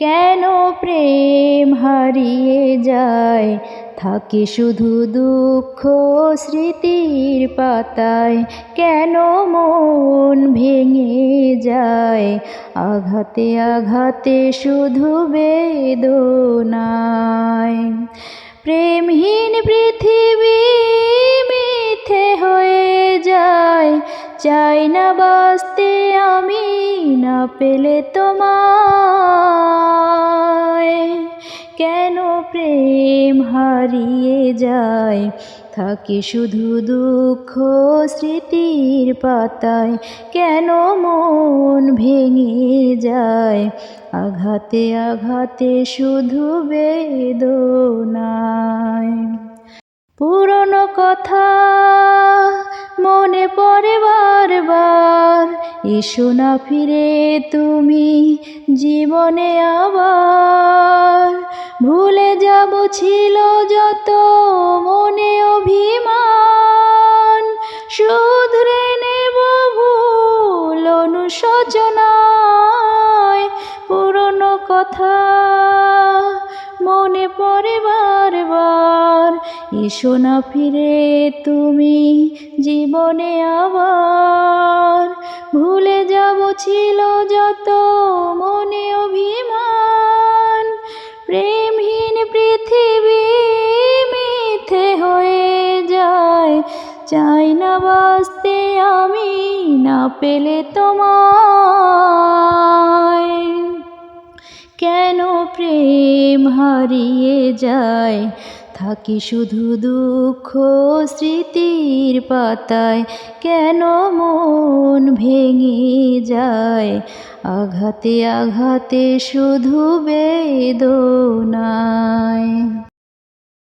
কেন প্রেম হারিয়ে যায়? থাকে শুধু দুঃখ স্মৃতির পাতায়। কেন মন ভেঙে যায়? আঘাতে আঘাতে শুধু বেদনায়। প্রেমহীন পৃথিবী মিথ্যে হয়ে যায়। চাই না বাঁচতে আমি, না পেলে কেন প্রেম হারিয়ে যায়, থাকে শুধু দুঃখ স্মৃতির পাতায়। কেন মন ভেঙে যায়? আঘাতে আঘাতে শুধু বেদনায়। পুরনো কথা মনে পড়ে বারবার, এসো না ফিরে তুমি জীবনে আবার। যাব ছিল যত মনে অভিমান। শুধরে নেব ভুল অনুশোচনায়। পুরনো কথা মনে পড়ে বারবার। এসো না ফিরে তুমি জীবনে আবার। ভুলে যাব ছিল যত মনে চাই না বাঁচতে আমি, না পেলে তোমায়। কেন প্রেম হারিয়ে যায়? থাকি শুধু দুঃখ স্মৃতির পাতায়। কেন মন ভেঙে যায়? আঘাতে আঘাতে শুধু বেদনা